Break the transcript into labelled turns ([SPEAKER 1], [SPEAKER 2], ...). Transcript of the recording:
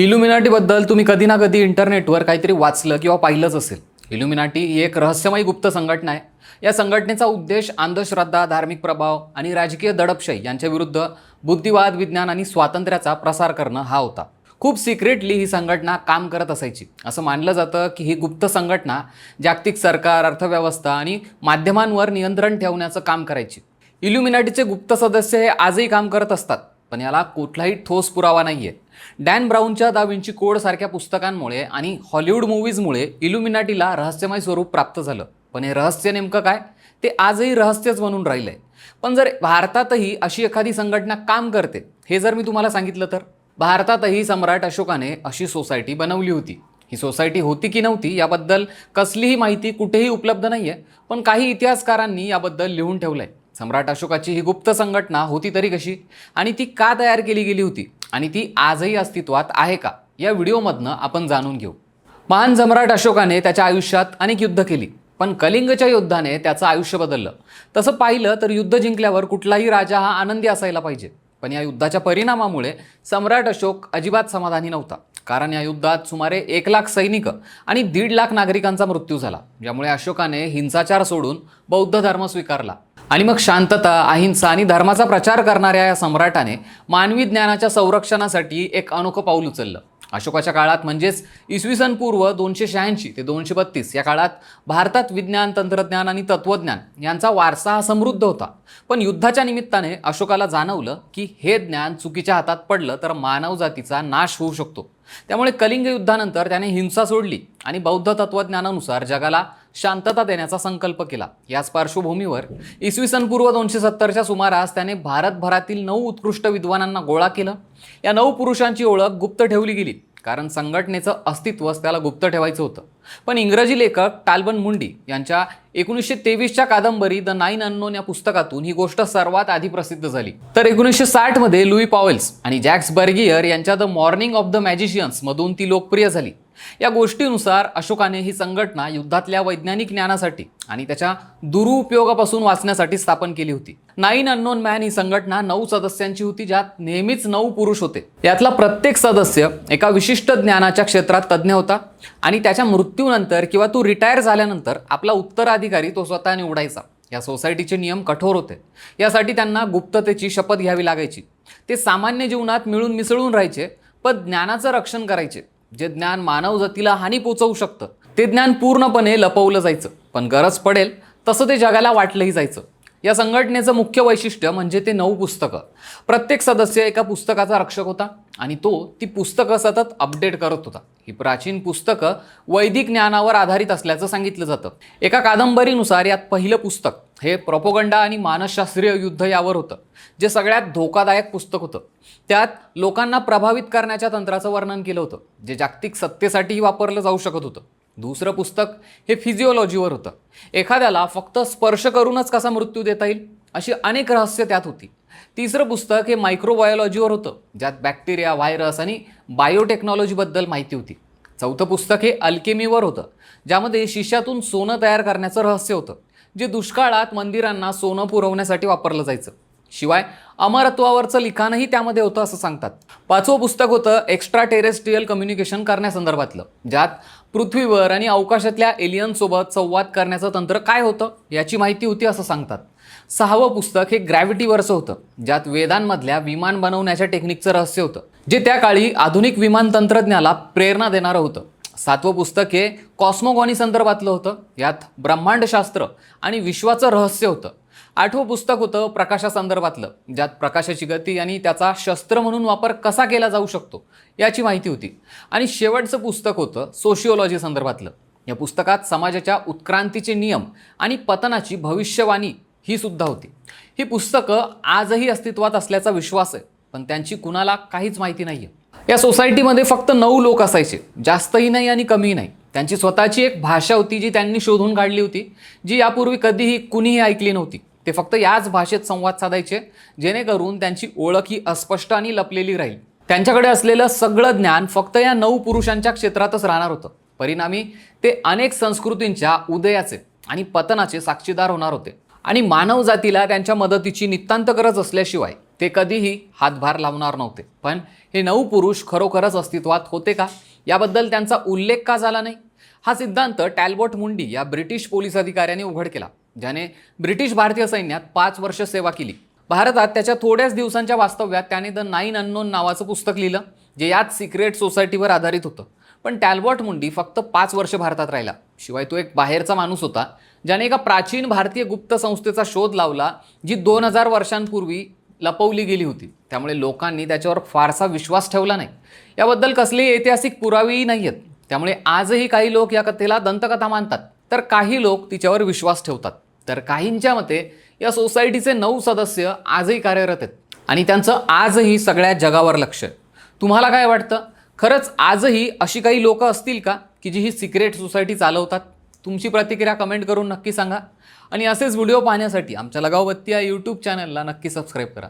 [SPEAKER 1] इल्युमिनाटीबद्दल तुम्ही कधी ना कधी इंटरनेटवर काहीतरी वाचलं किंवा पाहिलंच असेल. इल्युमिनाटी ही एक रहस्यमयी गुप्त संघटना आहे. या संघटनेचा उद्देश अंधश्रद्धा धार्मिक प्रभाव आणि राजकीय दडपशाही यांच्या विरुद्ध बुद्धिवाद विज्ञान आणि स्वातंत्र्याचा प्रसार करणं हा होता. खूप सिक्रेटली ही संघटना काम करत असायची. असं मानलं जातं की ही गुप्त संघटना जागतिक सरकार अर्थव्यवस्था आणि माध्यमांवर नियंत्रण ठेवण्याचं काम करायची. इल्युमिनाटीचे गुप्त सदस्य हे आजही काम करत असतात पण याला कुठलाही ठोस पुरावा नाही आहे डॅन ब्राऊनच्या दा विंची कोड सारख्या पुस्तकांमुळे आणि हॉलिवूड मूव्हीजमुळे इल्युमिनाटीला रहस्यमय स्वरूप प्राप्त झालं. पण हे रहस्य नेमकं काय? ते आजही रहस्यच म्हणून राहिलं आहे पण जर भारतातही अशी एखादी संघटना काम करते हे जर मी तुम्हाला सांगितलं तर? भारतातही सम्राट अशोकाने अशी सोसायटी बनवली होती. ही सोसायटी होती की नव्हती याबद्दल कसलीही माहिती कुठेही उपलब्ध नाही आहे पण काही इतिहासकारांनी याबद्दल लिहून ठेवलं आहे सम्राट अशोकाची ही गुप्त संघटना होती तरी कशी? आणि ती का तयार केली गेली होती? आणि ती आजही अस्तित्वात आहे का? या व्हिडिओमधनं आपण जाणून घेऊ. महान सम्राट अशोकाने त्याच्या आयुष्यात अनेक युद्ध केली पण कलिंगच्या युद्धाने त्याचं आयुष्य बदललं. तसं पाहिलं तर युद्ध जिंकल्यावर कुठलाही राजा हा आनंदी असायला पाहिजे. पण या युद्धाच्या परिणामामुळे सम्राट अशोक अजिबात समाधानी नव्हता. कारण या युद्धात सुमारे एक लाख सैनिक आणि दीड लाख नागरिकांचा मृत्यू झाला ज्यामुळे अशोकाने हिंसाचार सोडून बौद्ध धर्म स्वीकारला. आणि मग शांतता अहिंसा आणि धर्माचा प्रचार करणाऱ्या या सम्राटाने मानवी ज्ञानाच्या संरक्षणासाठी एक अनोखं पाऊल उचललं. अशोकाच्या काळात म्हणजेच इसवी सन पूर्व दोनशे शहाऐंशी ते दोनशे बत्तीस या काळात भारतात विज्ञान तंत्रज्ञान आणि तत्त्वज्ञान यांचा वारसा हा समृद्ध होता. पण युद्धाच्या निमित्ताने अशोकाला जाणवलं की हे ज्ञान चुकीच्या हातात पडलं तर मानवजातीचा नाश होऊ शकतो. त्यामुळे कलिंग युद्धानंतर त्याने हिंसा सोडली आणि बौद्ध तत्त्वज्ञानानुसार जगाला शांतता देण्याचा संकल्प केला. याच पार्श्वभूमीवर इसवी सन पूर्व दोनशे सत्तरच्या सुमारास त्याने भारतभरातील नऊ उत्कृष्ट विद्वानांना गोळा केलं. या नऊ पुरुषांची ओळख गुप्त ठेवली गेली. कारण संघटनेचं अस्तित्वच त्याला गुप्त ठेवायचं होतं. पण इंग्रजी लेखक टाल्बन मुंडी यांच्या एकोणीसशे तेवीसच्या कादंबरी द नाईन अननोन या पुस्तकातून ही गोष्ट सर्वात आधी प्रसिद्ध झाली. तर एकोणीसशे साठमध्ये लुई पॉवेल्स आणि जॅक्स बर्गियर यांच्या the morning of the magicians मधून ती लोकप्रिय झाली. या गोष्टीनुसार अशोकाने ही संघटना युद्धातल्या वैज्ञानिक ज्ञानासाठी आणि त्याच्या दुरुपयोगापासून वाचण्यासाठी स्थापन केली होती. नाईन अननोन मॅन ही संघटना नऊ सदस्यांची होती ज्यात नेहमीच नऊ पुरुष होते. यातला प्रत्येक सदस्य एका विशिष्ट ज्ञानाच्या क्षेत्रात तज्ज्ञ होता आणि त्याच्या मृत्यूनंतर किंवा तो रिटायर झाल्यानंतर आपला उत्तराधिकारी तो स्वतः निवडायचा. या सोसायटीचे नियम कठोर होते. यासाठी त्यांना गुप्ततेची शपथ घ्यावी लागायची. ते सामान्य जीवनात मिळून मिसळून राहायचे पण ज्ञानाचं रक्षण करायचे. जे ज्ञान मानव जातीला हानी पोचवू शकतं ते ज्ञान पूर्णपणे लपवलं जायचं. पण गरज पडेल तसं ते जगाला वाटलंही जायचं. या संघटनेचं मुख्य वैशिष्ट्य म्हणजे ते नऊ पुस्तकं. प्रत्येक सदस्य एका पुस्तकाचा रक्षक होता आणि तो ती पुस्तकं सतत अपडेट करत होता. ही प्राचीन पुस्तकं वैदिक ज्ञानावर आधारित असल्याचं सांगितलं जातं. एका कादंबरीनुसार यात पहिलं पुस्तक हे प्रोपोगंडा आणि मानसशास्त्रीय युद्ध यावर होतं जे सगळ्यात धोकादायक पुस्तक होतं. त्यात लोकांना प्रभावित करण्याच्या तंत्राचं वर्णन केलं होतं जे जागतिक सत्तेसाठीही वापरलं जाऊ शकत होतं. दुसरं पुस्तक हे फिजिओलॉजीवर होतं. एखाद्याला फक्त स्पर्श करूनच कसा मृत्यू देता येईल अशी अनेक रहस्य त्यात होती. तिसरं पुस्तक हे मायक्रोबायोलॉजीवर होतं ज्यात बॅक्टेरिया व्हायरस आणि बायोटेक्नॉलॉजीबद्दल माहिती होती. चौथं पुस्तक हे अल्केमीवर होतं ज्यामध्ये शिष्यातून सोनं तयार करण्याचं रहस्य होतं जे दुष्काळात मंदिरांना सोनं पुरवण्यासाठी वापरलं जायचं. शिवाय अमरत्वावरचं लिखाणही त्यामध्ये होतं असं सांगतात. पाचवं पुस्तक होतं एक्स्ट्रा टेरेस्ट्रियल कम्युनिकेशन करण्यासंदर्भातलं ज्यात पृथ्वीवर आणि अवकाशातल्या एलियनसोबत संवाद करण्याचं तंत्र काय होतं? याची माहिती होती असं सांगतात. सहावं पुस्तक हे ग्रॅव्हिटीवरचं होतं ज्यात वेदांमधल्या विमान बनवण्याच्या टेक्निकचं रहस्य होतं जे त्या काळी आधुनिक विमान तंत्रज्ञाला प्रेरणा देणारं होतं. सातवं पुस्तक हे कॉस्मोगॉनी संदर्भातलं होतं यात ब्रह्मांडशास्त्र आणि विश्वाचं रहस्य होतं. आठवं पुस्तक होतं प्रकाशासंदर्भातलं ज्यात प्रकाशाची गती आणि त्याचा शस्त्र म्हणून वापर कसा केला जाऊ शकतो याची माहिती होती. आणि शेवटचं पुस्तक होतं सोशिओलॉजी संदर्भातलं. या पुस्तकात समाजाच्या उत्क्रांतीचे नियम आणि पतनाची भविष्यवाणी ही सुद्धा होती. ही पुस्तकं आजही अस्तित्वात असल्याचा विश्वास आहे पण त्यांची कुणाला काहीच माहिती नाही आहे या सोसायटीमध्ये फक्त नऊ लोक असायचे जास्तही नाही आणि कमीही नाही. त्यांची स्वतःची एक भाषा होती जी त्यांनी शोधून काढली होती जी यापूर्वी कधीही कुणीही ऐकली नव्हती. ते फक्त याच भाषेत संवाद साधायचे जेणेकरून त्यांची ओळख ही अस्पष्ट आणि लपलेली राहील. त्यांच्याकडे असलेलं सगळं ज्ञान फक्त या नऊ पुरुषांच्या क्षेत्रातच राहणार होतं. परिणामी ते अनेक संस्कृतींच्या उदयाचे आणि पतनाचे साक्षीदार होणार होते. आणि मानव जातीला त्यांच्या मदतीची नितांत गरज असल्याशिवाय ते कधीही हातभार लावणार नव्हते. पण हे नऊ पुरुष खरोखरच अस्तित्वात होते का? याबद्दल त्यांचा उल्लेख का झाला नाही? हा सिद्धांत टॅल्बोट मुंडी या ब्रिटिश पोलीस अधिकाऱ्याने उघड केला. ज्याने ब्रिटिश भारतीय सैन्यात पाच वर्ष सेवा केली. भारतात त्याच्या थोड्याच दिवसांच्या वास्तव्यात त्याने द नाईन अननोन नावाचं पुस्तक लिहिलं जे याच सिक्रेट सोसायटीवर आधारित होतं. पण टॅल्बॉट मुंडी फक्त पाच वर्ष भारतात राहिला. शिवाय तो एक बाहेरचा माणूस होता ज्याने एका प्राचीन भारतीय गुप्त संस्थेचा शोध लावला जी दोन हजार वर्षांपूर्वी लपवली गेली होती. त्यामुळे लोकांनी त्याच्यावर फारसा विश्वास ठेवला नाही. याबद्दल कसलेही ऐतिहासिक पुरावेही नाही आहेत त्यामुळे आजही काही लोक या कथेला दंतकथा मानतात. तर काही लोक तिच्यावर विश्वास ठेवतात. तर काहींच्या मते या सोसायटीचे नऊ सदस्य आजही कार्यरत आहेत. आणि त्यांचं आजही सगळ्या जगावर लक्ष आहे. तुम्हाला काय वाटतं? खरंच आजही अशी काही लोकं असतील का की जी ही सिक्रेट सोसायटी चालवतात? तुमची प्रतिक्रिया कमेंट करून नक्की सांगा. आणि असेच व्हिडिओ पाहण्यासाठी आमच्या लगावबत्ती या यूट्यूब चॅनलला नक्की सबस्क्राईब करा.